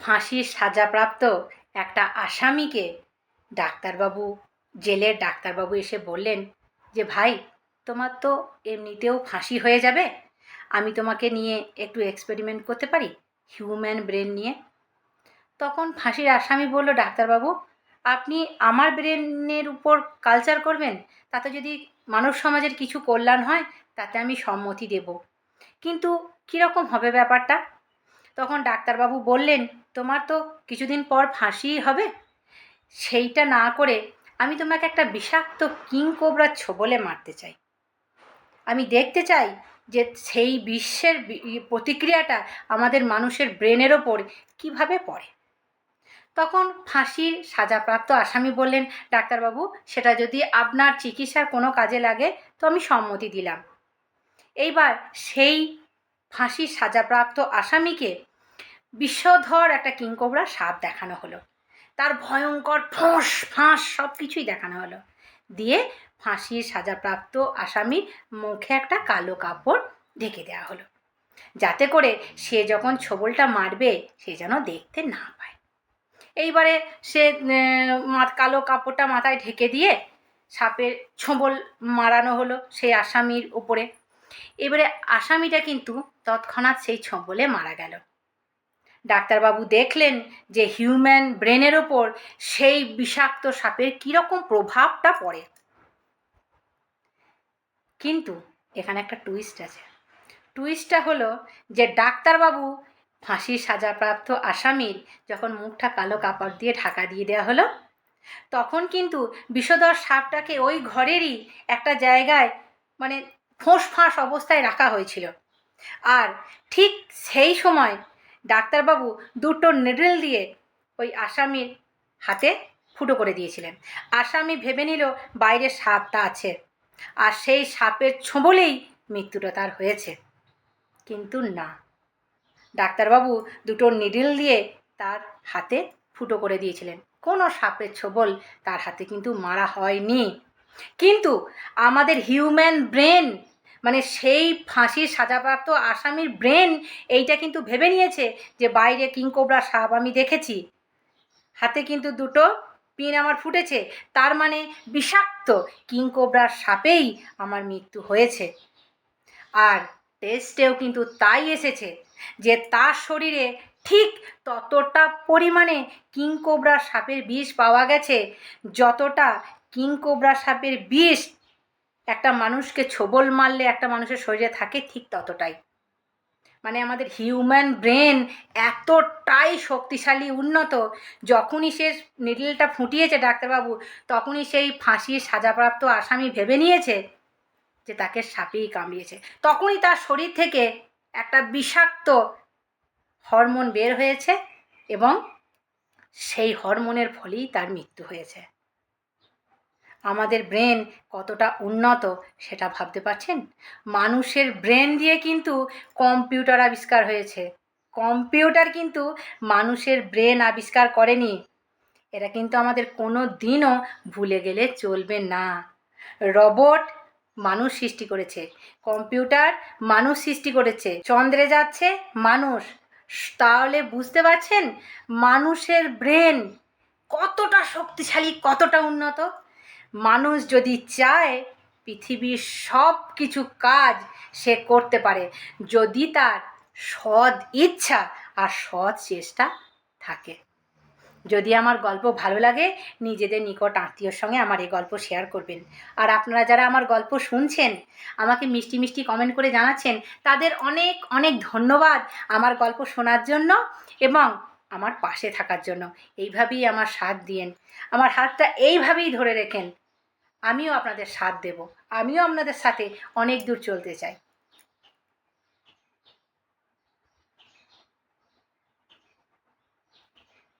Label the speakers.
Speaker 1: ফাঁসির সাজাপ্রাপ্ত একটা আসামিকে ডাক্তারবাবু, জেলের ডাক্তারবাবু এসে বললেন যে, ভাই, তোমার তো এমনিতেও ফাঁসি হয়ে যাবে। আমি তোমাকে নিয়ে একটু এক্সপেরিমেন্ট করতে পারি হিউম্যান ব্রেন নিয়ে? তখন ফাঁসির আসামি বলল, ডাক্তারবাবু, আপনি আমার ব্রেনের উপর কালচার করবেন, তাতে যদি মানব সমাজের কিছু কল্যাণ হয়, তাতে আমি সম্মতি দেব। কিন্তু কীরকম হবে ব্যাপারটা? তখন ডাক্তারবাবু বললেন, তোমার তো কিছুদিন পর ফাঁসিই হবে। সেইটা না করে আমি তোমাকে একটা বিষাক্ত কিং কোবরার ছোবলে মারতে চাই। আমি দেখতে চাই যে সেই বিশ্বের প্রতিক্রিয়াটা আমাদের মানুষের ব্রেনের ওপর কীভাবে পড়ে। তখন ফাঁসির সাজাপ্রাপ্ত আসামি বললেন, ডাক্তারবাবু, সেটা যদি আপনার চিকিৎসার কোনো কাজে লাগে, তো আমি সম্মতি দিলাম। এইবার সেই ফাঁসির সাজাপ্রাপ্ত আসামিকে বিশ্বধর একটা কিংকোবরা সাপ দেখানো হলো। তার ভয়ঙ্কর ফোঁস, ফাঁস সব কিছুই দেখানো হলো। দিয়ে ফাঁসির সাজাপ্রাপ্ত আসামির মুখে একটা কালো কাপড় ঢেকে দেওয়া হলো। যাতে করে সে যখন ছোবলটা মারবে, সে যেন দেখতে না পায়। এইবারে সে কালো কাপড়টা মাথায় ঢেকে দিয়ে সাপের ছোবল মারানো হলো সেই আসামির উপরে। এবারে আসামিটা কিন্তু তৎক্ষণাৎ সেই ছোবলে মারা গেল। ডাক্তারবাবু দেখলেন যে হিউম্যান ব্রেনের ওপর সেই বিষাক্ত সাপের কীরকম প্রভাবটা পড়ে। কিন্তু এখানে একটা টুইস্ট আছে। টুইস্টটা হলো যে ডাক্তারবাবু ফাঁসির সাজাপ্রাপ্ত আসামির যখন মুখটা কালো কাপড় দিয়ে ঢাকা দিয়ে দেওয়া হলো, তখন কিন্তু বিষধর সাপটাকে ওই ঘরেরই একটা জায়গায় মানে ফোঁস ফাঁস অবস্থায় রাখা হয়েছিল। আর ঠিক সেই সময় ডাক্তারবাবু দুটো নেডল দিয়ে ওই আসামির হাতে ফুটো করে দিয়েছিলেন। আসামি ভেবে নিল, বাইরে সাপটা আছে। আর সেই সাপের ছোবলেই মৃত্যুটা তার হয়েছে। কিন্তু না। ডাক্তারবাবু দুটো নিডল দিয়ে তার হাতে ফুটো করে দিয়েছিলেন। কোনো সাপের ছোবল তার হাতে কিন্তু মারা হয়নি। কিন্তু আমাদের হিউম্যান ব্রেন মানে সেই ফাঁসির সাজাপ্রাপ্ত আসামির ব্রেন এইটা কিন্তু ভেবে নিয়েছে যে বাইরে কিংকোবরা সাপ আমি দেখেছি। হাতে কিন্তু দুটো পিন আমার ফুটেছে। তার মানে বিষাক্ত কিংকোবরার সাপেই আমার মৃত্যু হয়েছে। আর টেস্টেও কিন্তু তাই এসেছে যে তার শরীরে ঠিক ততটা পরিমাণে কিংকোবরা সাপের বিষ পাওয়া গেছে, যতটা কিংকোবরা সাপের বিষ একটা মানুষকে ছোবল মারলে একটা মানুষের শরীরে থাকে ঠিক ততটাই। মানে আমাদের হিউম্যান ব্রেন এতটাই শক্তিশালী উন্নত, যখনই সে নিডলটা ফুটিয়েছে ডাক্তারবাবু, তখনই সেই ফাঁসির সাজাপ্রাপ্ত আসামি ভেবে নিয়েছে যে তাকে সাপেই কামড়িয়েছে। তখনই তার শরীর থেকে একটা বিষাক্ত হরমোন বের হয়েছে এবং সেই হরমোনের ফলেই তার মৃত্যু হয়েছে। আমাদের ব্রেন কতটা উন্নত সেটা ভাবতে পারছেন? মানুষের ব্রেন দিয়ে কিন্তু কম্পিউটার আবিষ্কার হয়েছে। কম্পিউটার কিন্তু মানুষের ব্রেন আবিষ্কার করেনি। এটা কিন্তু আমাদের কোনো দিনও ভুলে গেলে চলবে না। রবট মানুষ সৃষ্টি করেছে। কম্পিউটার মানুষ সৃষ্টি করেছে। চন্দ্রে যাচ্ছে মানুষ। তাহলে বুঝতে পারছেন? মানুষের ব্রেন কতটা শক্তিশালী, কতটা উন্নত? মানুষ যদি চায়, পৃথিবীর সব কিছু কাজ সে করতে পারে। যদি তার সৎ ইচ্ছা আর সৎ চেষ্টা থাকে। যদি আমার গল্প ভালো লাগে, নিজেদের নিকট আত্মীয়র সঙ্গে আমার এই গল্প শেয়ার করবেন। আর আপনারা যারা আমার গল্প শুনছেন, আমাকে মিষ্টি মিষ্টি কমেন্ট করে জানাচ্ছেন, তাদের অনেক অনেক ধন্যবাদ আমার গল্প শোনার জন্য এবং আমার পাশে থাকার জন্য। এইভাবেই আমার সাথ দিয়েন। আমার হাতটা এইভাবেই ধরে রেখেন। আমিও আপনাদের সাথ দেব। আমিও আপনাদের সাথে অনেক দূর চলতে চাই।